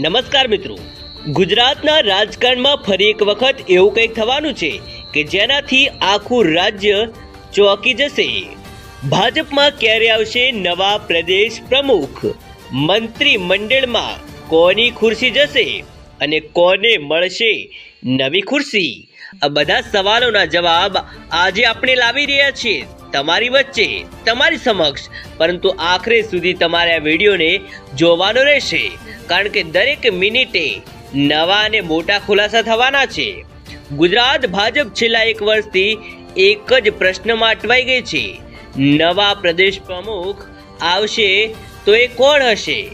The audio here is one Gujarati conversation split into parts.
નમસ્કાર મિત્રો. ગુજરાતના રાજકારણમાં ફરી એક વખત એવું કંઈક થવાનું છે કે જેનાથી આખું રાજ્ય ચોંકી જશે. ભાજપમાં ક્યારે આવશે નવા પ્રદેશ પ્રમુખ? મંત્રી મંડળમાં કોની ખુરશી જશે અને કોને મળશે નવી ખુરશી? આ બધા સવાલોના જવાબ આજે આપણે લાવી રહ્યા છીએ. તમારી વચ્ચે, તમારી સમક્ષ, પરંતુ આખરે સુધી તમારે આ વિડીયોને જોવાનો રહેશે. કારણ કે દરેક મિનિટે નવા અને મોટા ખુલાસા થવાના છે. ગુજરાત ભાજપ છેલ્લા એક વર્ષથી એક જ પ્રશ્નમાં અટવાઈ ગઈ છે. નવા પ્રદેશ પ્રમુખ આવશે તો એ કોણ હશે?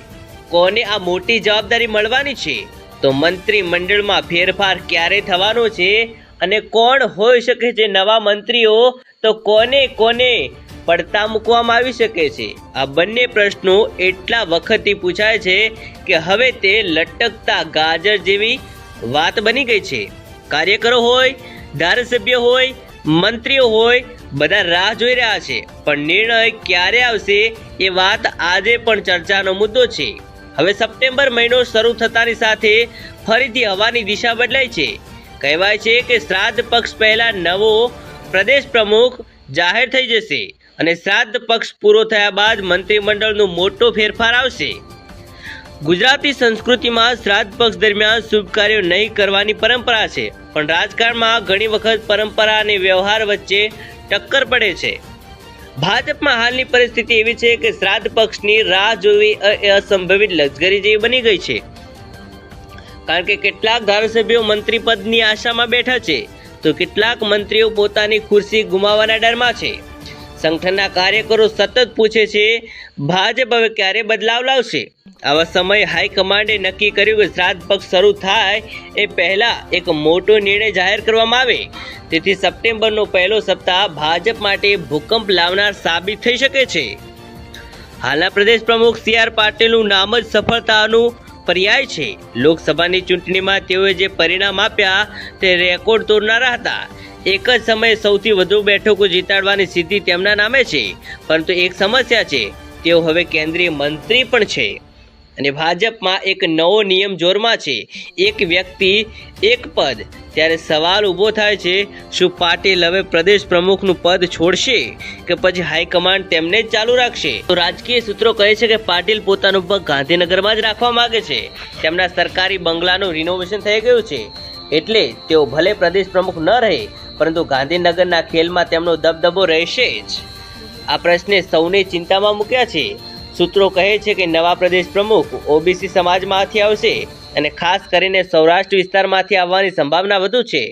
કોને આ મોટી જવાબદારી મળવાની છે? તો મંત્રી મંડળમાં ફેરફાર ક્યારે થવાનો છે? અને કોણ હોઈ શકે છે નવા મંત્રીઓ તો કોને કોને પડતા મૂકવામાં આવી શકે છે? આ બંને પ્રશ્નો એટલા વખતથી પૂછાય છે કે હવે તે લટકતા ગાજર જેવી વાત બની ગઈ છે. કાર્યકરો હોય, ધારાસભ્ય હોય, મંત્રીઓ હોય, બધા રાહ જોઈ રહ્યા છે. પણ નિર્ણય ક્યારે આવશે એ વાત આજે પણ ચર્ચાનો મુદ્દો છે. હવે સપ્ટેમ્બર મહિનો શરૂ થતાની સાથે ફરીથી હવાની દિશા બદલાઈ છે. કહેવાય છે કે શ્રાદ્ધ પક્ષ પહેલા નવો પ્રદેશ પ્રમુખ જાહેર થઈ જશે અને શ્રાદ્ધ પક્ષ પૂરો થયા બાદ મંત્રીમંડળનો મોટો ફેરફાર આવશે. ગુજરાતી સંસ્કૃતિમાં શ્રાદ્ધ પક્ષ દરમિયાન શુભ કાર્યો નહીં કરવાની પરંપરા છે, પણ રાજકારણમાં ઘણી વખત પરંપરા અને વ્યવહાર વચ્ચે ટક્કર પડે છે. ભાજપમાં હાલની પરિસ્થિતિ એવી છે કે શ્રાદ્ધ પક્ષની રાહ જોવી અસંભવિત લક્ઝરી જેવી બની ગઈ છે. કારણ કે કેટલાક ધારાસભ્યો મંત્રી પદની આશામાં બેઠા છે તો કેટલાક મંત્રીઓ પોતાની ખુરશી ગુમાવવાના ડરમાં છે. સંગઠનના કાર્યકરો સતત પૂછે છે, ભાજપ હવે ક્યારે બદલાવ લાવશે? આવા સમયે હાઈકમાન્ડે નક્કી કર્યું કે શ્રાદ્ધ પક્ષ શરૂ થાય એ પહેલા એક મોટો નિર્ણય જાહેર કરવામાં આવે. તેથી સપ્ટેમ્બરનો પહેલો સપ્તાહ ભાજપ માટે ભૂકંપ લાવનાર સાબિત થઈ શકે છે. હાલના પ્રદેશ પ્રમુખ સી આર પાટીલનું નામ જ સફળતાનું પર્યાય છે. લોકસભાની ચૂંટણીમાં તેઓએ જે પરિણામ આપ્યા તે રેકોર્ડ તોડનારા હતા. એક જ સમયે સૌથી વધુ બેઠકો જીતાડવાની સિદ્ધિ તેમના નામે છે. પરંતુ એક સમસ્યા છે, તેઓ હવે કેન્દ્રીય મંત્રી પણ છે. અને ભાજપમાં એક નવો નિયમ જોરમાં છે. એક વ્યક્તિ, એક પદ. ત્યારે સવાલ ઊભો થાય છે, શું પાટીલ હવે પ્રદેશ પ્રમુખનું પદ છોડશે કે પછી હાઈકમાન્ડ તેમને જ ચાલુ રાખશે? તો રાજકીય સૂત્રો કહે છે કે પાટીલ પોતાનું પગ ગાંધીનગરમાં જ રાખવા માંગે છે. તેમના સરકારી બંગલાનું રિનોવેશન થઈ ગયું છે. એટલે તેઓ ભલે પ્રદેશ પ્રમુખ ન રહે, પરંતુ ગાંધીનગરના ખેલમાં તેમનો દબદબો રહેશે જ. આ પ્રશ્ને સૌને ચિંતામાં મૂક્યા છે. સૂત્રો કહે છે કે નવા પ્રદેશ પ્રમુખ ઓબીસી સમાજમાંથી આવશે અને ખાસ કરીને સૌરાષ્ટ્ર વિસ્તારમાંથી આવવાની સંભાવના વધુ છે.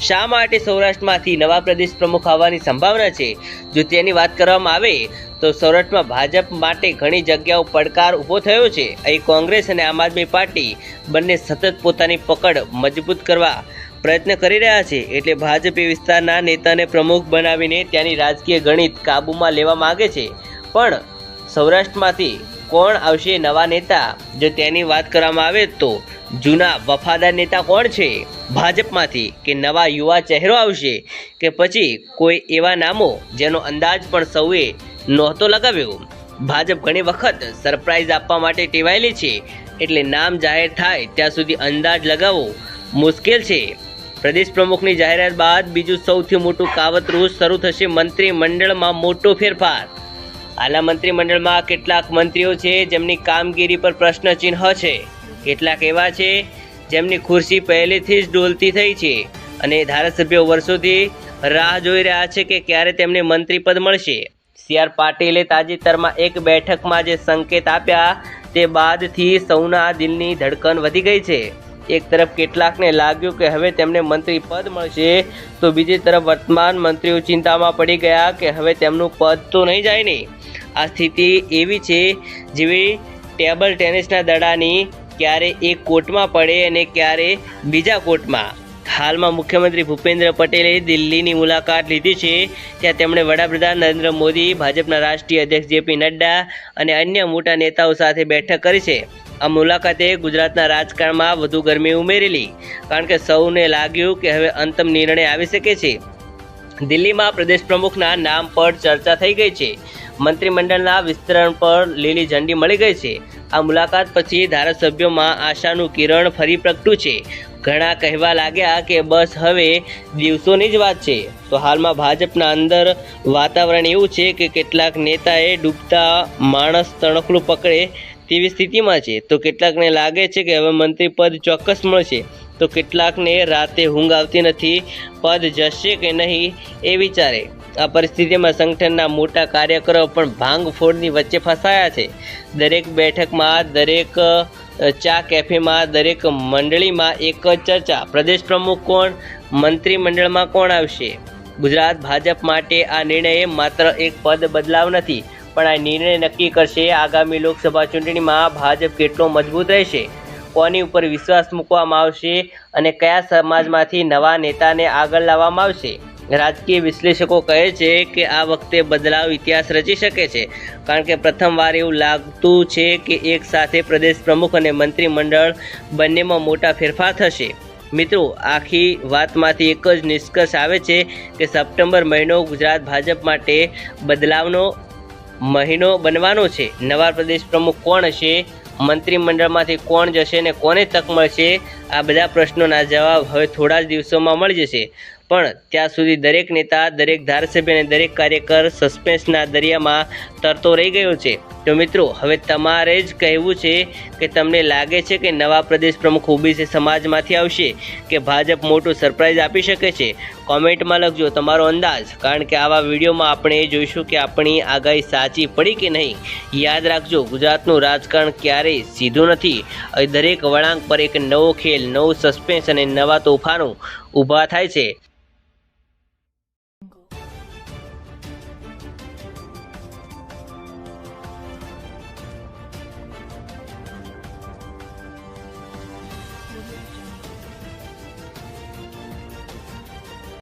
શા માટે સૌરાષ્ટ્રમાંથી નવા પ્રદેશ પ્રમુખ આવવાની સંભાવના છે? જો તેની વાત કરવામાં આવે, તો સૌરાષ્ટ્રમાં ભાજપ માટે ઘણી જગ્યાઓ પડકાર ઊભો થયો છે. અહીં કોંગ્રેસ અને આમ આદમી પાર્ટી બંને સતત પોતાની પકડ મજબૂત કરવા પ્રયત્ન કરી રહ્યા છે. એટલે ભાજપ વિસ્તારના નેતાને પ્રમુખ બનાવીને ત્યાંની રાજકીય ગણિત કાબૂમાં લેવા માગે છે. પણ સૌરાષ્ટ્રમાંથી કોણ આવશે નવા નેતા? જો તેની વાત કરવામાં આવે તો જૂના વફાદાર નેતા કોણ છે? ભાજપમાંથી કે નવા યુવા ચહેરો આવશે? કે પછી કોઈ એવા નામો જેનો અંદાજ પણ સૌએ નહોતો લગાવ્યો? ભાજપ ઘણી વખત સરપ્રાઇઝ આપવા માટે ટેવાયેલી છે. એટલે નામ જાહેર થાય ત્યાં સુધી અંદાજ લગાવવો મુશ્કેલ છે. પ્રદેશ પ્રમુખની જાહેરાત બાદ બીજું સૌથી મોટું કાવતરું શરૂ થશે મંત્રી મંડળમાં મોટો ફેરફાર. હાલના મંત્રીમંડળમાં કેટલાક મંત્રીઓ છે, જેમની કામગીરી પર પ્રશ્નચિહ્ન છે. કેટલાક એવા છે, જેમની ખુરશી પહેલેથી જ ડોલતી થઈ છે અને ધારાસભ્યો વર્ષોથી રાહ જોઈ રહ્યા છે કે ક્યારે તેમને મંત્રી પદ મળશે. સી. આર. પાટીલે તાજેતરમાં એક બેઠકમાં જે સંકેત આપ્યા, તે બાદથી સૌના દિલની ધડકન વધી ગઈ છે. એક તરફ કેટલાકને લાગ્યું કે હવે તેમને મંત્રી પદ મળશે, તો બીજી તરફ વર્તમાન મંત્રીઓ ચિંતામાં પડી ગયા કે હવે તેમનું પદ તો નહીં જાય ને. આ સ્થિતિ એવી છે, જેવી ટેબલ ટેનિસના દડાની ક્યારે એક કોર્ટમાં પડે અને ક્યારે બીજા કોર્ટમાં હાલમાં મુખ્યમંત્રી ભૂપેન્દ્ર પટેલે દિલ્હીની મુલાકાત લીધી છે, ત્યાં તેમણે વડાપ્રધાન નરેન્દ્ર મોદી, ભાજપના રાષ્ટ્રીય અધ્યક્ષ જેપી નડ્ડા અને અન્ય મોટા નેતાઓ સાથે બેઠક કરી છે. આ મુલાકાતે ગુજરાતના રાજકારણમાં વધુ ગરમી ઉમેરેલી, કારણ કે સૌને લાગ્યું કે હવે અંતિમ નિર્ણય આવી શકે છે. દિલ્હીમાં પ્રદેશ પ્રમુખના નામ પર ચર્ચા થઈ ગઈ છે. મંત્રીમંડળના વિસ્તરણ પર લીલી ઝંડી મળી ગઈ છે. આ મુલાકાત પછી ધારાસભ્યોમાં આશાનું કિરણ ફરી પ્રગટ્યું છે. ઘણા કહેવા લાગ્યા કે બસ હવે દિવસોની જ વાત છે. તો હાલમાં ભાજપના અંદર વાતાવરણ એવું છે કે કેટલાક નેતાએ ડૂબતા માણસ તણખલું પકડે તેવી સ્થિતિમાં છે. તો કેટલાકને લાગે છે કે હવે મંત્રી પદ ચોક્કસ મળશે. તો કેટલાકને રાતે ઊંઘ આવતી નથી. પદ જશે કે નહીં એ વિચારે. આ પરિસ્થિતિમાં સંગઠનના મોટા કાર્યકરો પણ ભાંગફોડની વચ્ચે ફસાયા છે. દરેક બેઠકમાં, દરેક ચા કેફેમાં, દરેક મંડળીમાં એક જ ચર્ચા. પ્રદેશ પ્રમુખ કોણ? મંત્રીમંડળમાં કોણ આવશે? ગુજરાત ભાજપ માટે આ નિર્ણય માત્ર એક પદ બદલાવ નથી, પણ આ નિર્ણય નક્કી કરશે. આગામી લોકસભા ચૂંટણીમાં ભાજપ કેટલો મજબૂત રહેશે? કોની ઉપર વિશ્વાસ મૂકવામાં આવશે અને કયા સમાજમાંથી નવા નેતાને આગળ લાવવામાં આવશે? રાજકીય વિશ્લેષકો કહે છે કે આ વખતે બદલાવ ઇતિહાસ રચી શકે છે, કારણ કે પ્રથમવાર એવું લાગતું છે કે એક સાથે પ્રદેશ પ્રમુખ અને મંત્રીમંડળ બંનેમાં મોટા ફેરફાર થશે. મિત્રો, આખી વાતમાંથી એક જ નિષ્કર્ષ આવે છે કે સપ્ટેમ્બર મહિનો ગુજરાત ભાજપ માટે બદલાવનો મહિનો બનવાનો છે. નવા પ્રદેશ પ્રમુખ કોણ હશે? મંત્રીમંડળમાંથી કોણ જશે ને કોને તક મળશે? આ બધા પ્રશ્નોના જવાબ હવે થોડા જ દિવસોમાં મળી જશે. પણ ત્યાં સુધી દરેક નેતા, દરેક ધારાસભ્ય અને દરેક કાર્યકર સસ્પેન્સના દરિયામાં તરતો રહી ગયો છે. તો મિત્રો, હવે તમારે જ કહેવું છે કે તમને લાગે છે કે નવા પ્રદેશ પ્રમુખ ઓબીસી સમાજમાંથી આવશે કે ભાજપ મોટું સરપ્રાઈઝ આપી શકે છે? કોમેન્ટમાં લખજો તમારો અંદાજ, કારણ કે આવા વિડીયોમાં આપણે જોઈશું કે આપણી આગાહી સાચી પડી કે નહીં. યાદ રાખજો, ગુજરાતનું રાજકારણ ક્યારેય સીધું નથી. દરેક વળાંક પર એક નવો ખેલ, નવું સસ્પેન્સ અને નવા તોફાનો ઊભા થાય છે.